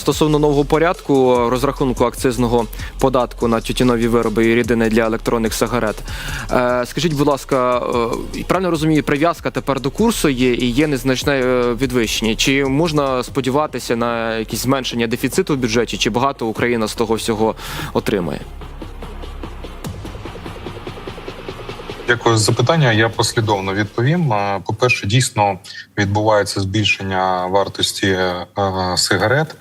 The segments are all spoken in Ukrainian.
Стосовно нового порядку розрахунку акцизного податку на тютюнові вироби і рідини для електронних сигарет. Е, скажіть, будь ласка, е, правильно розумію, прив'язка тепер до курсу є і є незначне е, відвищення. Чи можна сподіватися на якісь зменшення дефіциту в бюджеті, чи багато Україна з того всього отримає? Дякую за запитання. Я послідовно відповім. Е, По-перше, дійсно відбувається збільшення вартості сигарет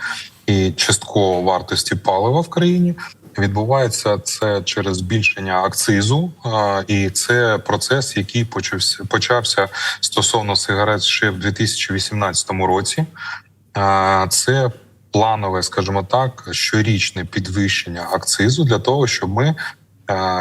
і частково вартості палива в країні. Відбувається це через збільшення акцизу, і це процес, який почався почався стосовно сигарет ще в 2018 році. Це планове, скажімо так, щорічне підвищення акцизу для того, щоб ми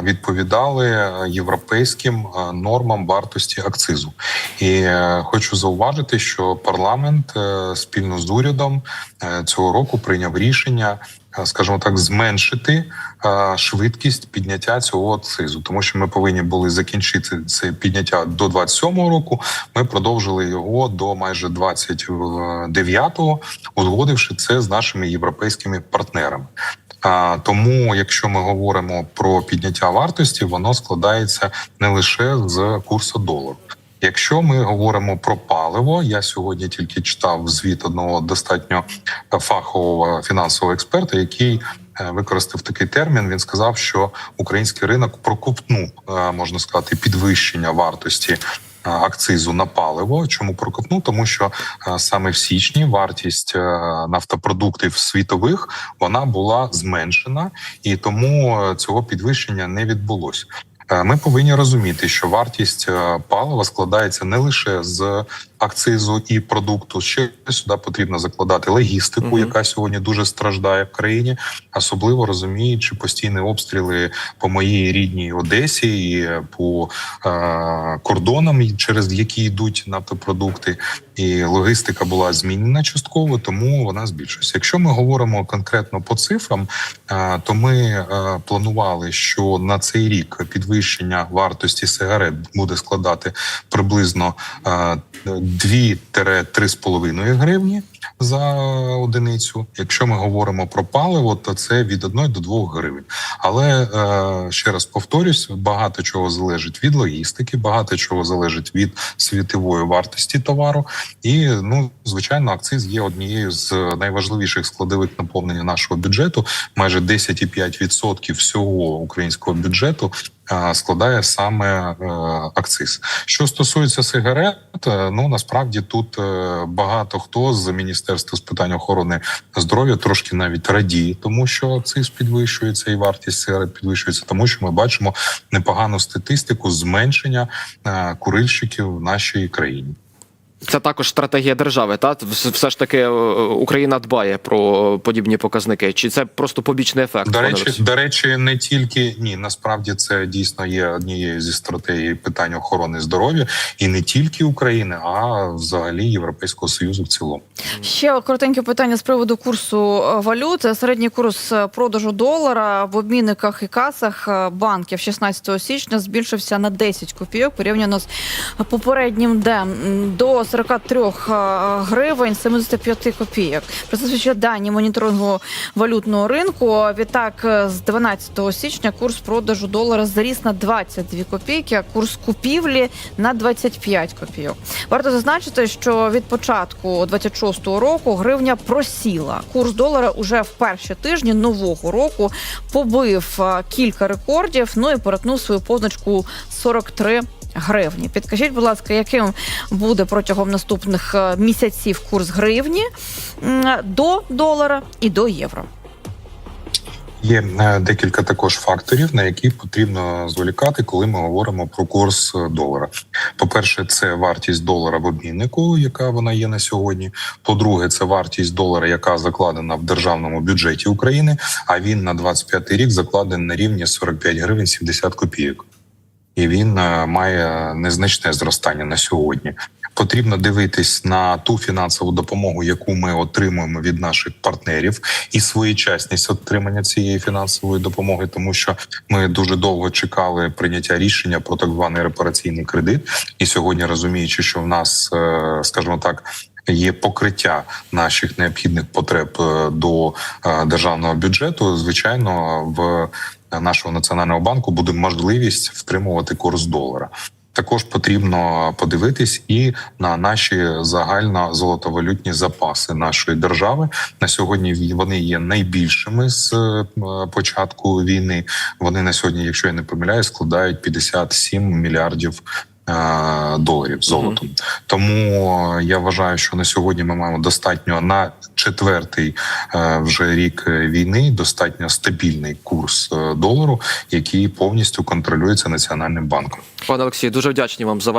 відповідали європейським е, нормам вартості акцизу. І е, хочу зауважити, що парламент е, спільно з урядом е, цього року прийняв рішення. е, Скажімо так, зменшити е, швидкість підняття цього акцизу, тому що ми повинні були закінчити це підняття до 27-го року. Ми продовжили його до майже 29-го, узгодивши це з нашими європейськими партнерами. Тому, якщо ми говоримо про підняття вартості, воно складається не лише з курсу долару. Якщо ми говоримо про паливо, я сьогодні тільки читав звіт одного достатньо фахового фінансового експерта, який е, використав такий термін. Він сказав, що український ринок проковтнув, е, можна сказати, підвищення вартості е, акцизу на паливо. Чому прокопну? Тому що е, саме в січні вартість е, нафтопродуктів світових вона була зменшена, і тому е, цього підвищення не відбулося. Е, Ми повинні розуміти, що вартість е, палива складається не лише з акцизу і продукту. Ще сюди потрібно закладати логістику, Мгм. яка сьогодні дуже страждає в країні, особливо розуміючи постійні обстріли по моїй рідній Одесі і по е, кордонам, через які йдуть нафтопродукти. І логістика була змінена частково, тому вона збільшується. Якщо ми говоримо конкретно по цифрам, е, то ми е, планували, що на цей рік підвищення вартості сигарет буде складати приблизно е, 2-3,5 гривні за одиницю. Якщо ми говоримо про паливо, то це від 1 до 2 гривень. Але е, ще раз повторюсь, багато чого залежить від логістики, багато чого залежить від світової вартості товару. І ну, звичайно, акциз є однією з найважливіших складових наповнення нашого бюджету. Майже 10,5% всього українського бюджету складає саме е, акциз. Що стосується сигарет, е, ну насправді тут е, багато хто з міністерства з питань охорони здоров'я трошки навіть радіє, тому що акциз підвищується і вартість сигарет підвищується, тому що ми бачимо непогану статистику зменшення е, курильщиків в нашій країні. Це також стратегія держави. Та все ж таки е, Україна дбає про подібні показники. Чи це просто побічний ефект? До речі, до речі, не тільки ні, насправді це дійсно є однією зі стратегій питань охорони здоров'я, і не тільки України, а взагалі Європейського союзу в цілому. Ще коротеньке питання з приводу курсу е, валют. Середній курс е, продажу долара в обмінниках і касах банків 16 січня збільшився на 10 копійок порівняно з попереднім днем до 43 е, гривень 75 копійок. Про це свідчать дані моніторингу валютного ринку. Відтак, е, з 12 січня курс продажу долара заріс на 22 копійки, а курс купівлі на 25 копійок. Варто зазначити, що від початку 26-го року гривня просіла. Курс долара уже в перші тижні нового року побив кілька рекордів. Ну і перетнув свою позначку 43 гривні. Підкажіть, будь ласка, яким буде протягом наступних е, місяців курс гривні до долара і до євро? Є е, декілька також факторів, на які потрібно зволікати, коли ми говоримо про курс е, долара. По-перше, це вартість долара в обміннику, яка вона є на сьогодні. По-друге, це вартість долара, яка закладена в державному бюджеті України. А він на 25 рік закладений на рівні 45 гривень 70 копійок. І він е, має незначне зростання на сьогодні. Потрібно дивитись на ту фінансову допомогу, яку ми отримуємо від наших партнерів, і своєчасність отримання цієї фінансової допомоги, тому що ми дуже довго чекали прийняття рішення про так званий репараційний кредит. І сьогодні розуміючи, що в нас, е, скажімо так, є покриття наших необхідних потреб е, до державного бюджету, звичайно, в нашого національного банку буде можливість втримувати курс долара. Також потрібно подивитись і на наші загально золотовалютні запаси нашої держави. На сьогодні вони є найбільшими з е, початку війни. Вони на сьогодні, якщо я не помиляю, складають 57 мільярдів. Е, Доларів золотом, тому е, я вважаю, що на сьогодні ми маємо достатньо на четвертий е, вже рік війни достатньо стабільний курс долару, який повністю контролюється національним банком. Пане Олексію, дуже вдячні вам за